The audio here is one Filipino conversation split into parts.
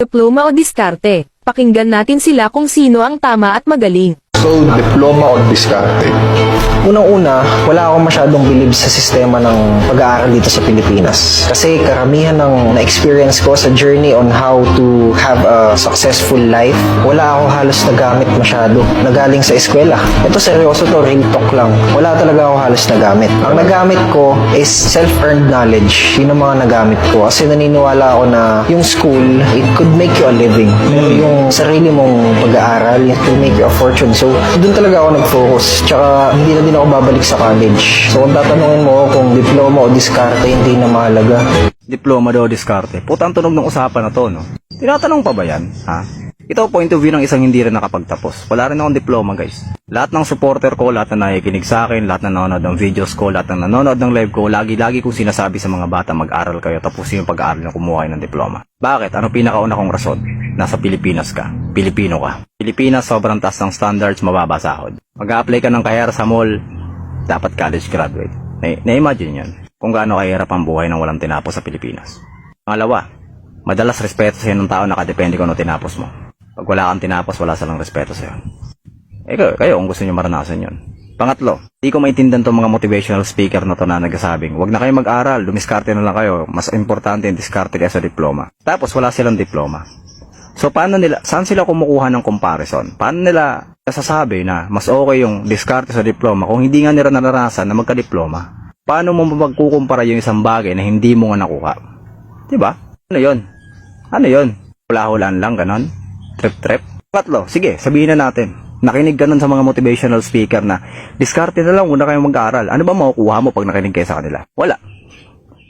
Diploma o diskarte? Pakinggan natin sila kung sino ang tama at magaling. So, diploma o diskarte? Unang-una, wala akong masyadong bilib sa sistema ng pag-aaral dito sa Pilipinas. Kasi karamihan ng na-experience ko sa journey on how to have a successful life, wala ako halos nagamit masyado. Nagaling sa eskwela. Ito seryoso to, real talk lang. Wala talaga ako halos nagamit. Ang nagamit ko is self-earned knowledge. Yun ang mga nagamit ko. Kasi naniniwala ako na yung school, it could make you a living. Pero yung sarili mong pag-aaral, it could make you a fortune. So, doon talaga ako nag-focus. Tsaka, hindi na din ako babalik sa college. So, kung tatanungin mo ako kung diploma o diskarte, hindi na mahalaga. diploma daw diskarte. Puta ang tunog ng usapan na to, no? Tinatanong pa ba yan, ha? Ito point of view ng isang hindi rin nakapagtapos. Wala rin akong diploma, guys. Lahat ng supporter ko, lahat na nakikinig sa akin, lahat na nanonood ng videos ko, lahat na nanonood ng live ko, lagi-lagi kong sinasabi sa mga bata, mag-aral kayo, tapusin yung pag-aaral na kumuha ng diploma. Bakit? Ano pinakauna kong rason? Nasa Pilipinas ka. Pilipino ka. Pilipinas, sobrang taas ng standards, mababa sahod. Mag-a-apply ka ng kahera sa mall, dapat college graduate. Na- Na-imagine yun. Kung gaano kahirap ang buhay ng walang tinapos sa Pilipinas. Pangalawa, madalas respeto sa'yo ng tao nakadepende kung ano tinapos mo. Pag wala kang tinapos, wala silang respeto sa'yo. Eh kayo, kung gusto nyo maranasan yun. Pangatlo, di ko maintindihan tong mga motivational speaker na to na nagsasabing, wag na kayo mag-aral, dumiskarte na lang kayo, mas importante yung diskarte kaysa diploma. Tapos wala silang diploma. So paano nila, saan sila kumukuha ng comparison? Paano nila nasasabi na mas okay yung diskarte sa diploma kung hindi nga nila naranasan na magka-diploma? Paano mo magkukumpara yung isang bagay na hindi mo nga nakuha? ba? Ano 'yon? Ano 'yon? Hula-hulaan lang ganon? Trip-trip? Patlo, sige, sabihin na natin. Nakinig ka nun sa mga motivational speaker na diskarte na lang, huwag na kayo mag-aaral. Ano ba makukuha mo pag nakinig kayo sa kanila? Wala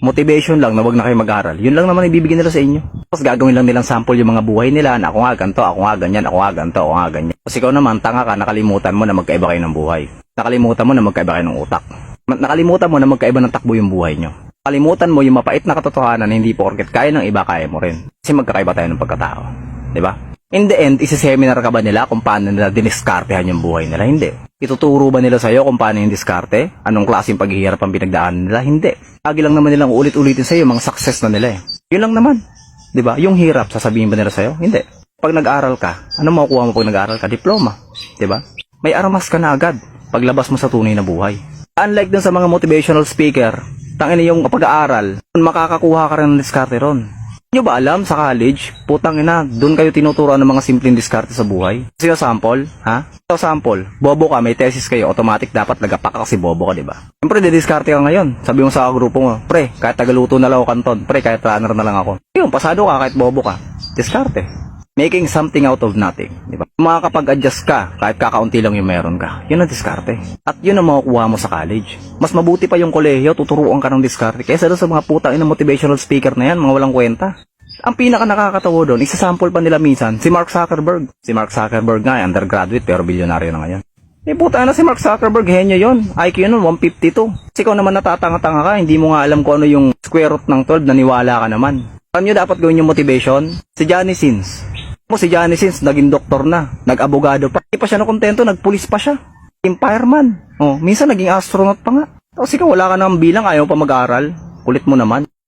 motivation lang na wag na kayo mag-aral. Yun lang naman ibibigay nila sa inyo. Tapos gagawin lang nilang sample yung mga buhay nila na ako nga ganito, ako nga ganyan, ako nga ganito, ako nga ganyan. Tapos ikaw naman, tanga ka, nakalimutan mo na magkaiba kayo ng buhay. Nakalimutan mo na magkaiba kayo ng utak. Nakalimutan mo na magkaiba ng takbo yung buhay nyo. Nakalimutan mo yung mapait na katotohanan na hindi porket kaya ng iba, kaya mo rin. Kasi magkakaiba tayo ng pagkatao. Di ba? In the end, isi-seminar ka ba nila kung paano nila diniskartehan yung buhay nila? Hindi. Ituturo ba nila sa'yo kung paano yung diskarte? Anong klaseng paghihirap ang pinagdaanan nila? Hindi. Lagi lang naman nilang ulit-ulitin sa'yo mga success na nila eh. Yun lang naman. 'Di ba? Yung hirap, sasabihin ba nila sa'yo? Hindi. Pag nag-aral ka, ano makukuha mo pag nag-aral ka? Diploma. 'Di ba? May armas ka na agad paglabas mo sa tunay na buhay. Unlike dun sa mga motivational speaker, tangin yung pag-aaral, makakakuha ka rin ng diskarte ron. Nyo ba alam sa college, putang ina, doon kayo tinuturuan ng mga simpleng diskarte sa buhay? Sino sample? Ha? Ito sample, bobo ka, may thesis kayo, automatic dapat nagapak ka kasi bobo ka, di ba? Siyempre, didiskarte ka ngayon. Sabi mo sa grupo mo, pre, kahit tagaluto na lang ako kanton, pre, kahit runner na lang ako. Yun, pasado ka kahit bobo ka. Diskarte. Making something out of nothing, di ba? Makakapag-adjust ka kahit kakaunti lang yung meron ka. Yun ang diskarte. At yun ang makukuha mo sa college. Mas mabuti pa yung kolehiyo, tuturuan ka ng diskarte kaysa sa mga putang ina motivational speaker na yan, mga walang kwenta. Ang pinaka nakakatawa doon, isasample pa nila minsan, si Mark Zuckerberg. Si Mark Zuckerberg nga, undergraduate pero bilyonaryo na ngayon. Eh puta na si Mark Zuckerberg, henyo yon. IQ nun, 152. Kasi ikaw naman natatanga-tanga ka, hindi mo nga alam kung ano yung square root ng 12, naniwala ka naman. Alam nyo dapat gawin yung motivation? Si Johnny Sins. Mo si Johnny Sins, naging doktor na, nag-abogado pa. Hindi pa siya nakontento, nagpulis pa siya. Empireman. Oh, minsan naging astronaut pa nga. Tapos ikaw wala ka nang bilang, ayaw pa mag-aral. Kulit mo naman.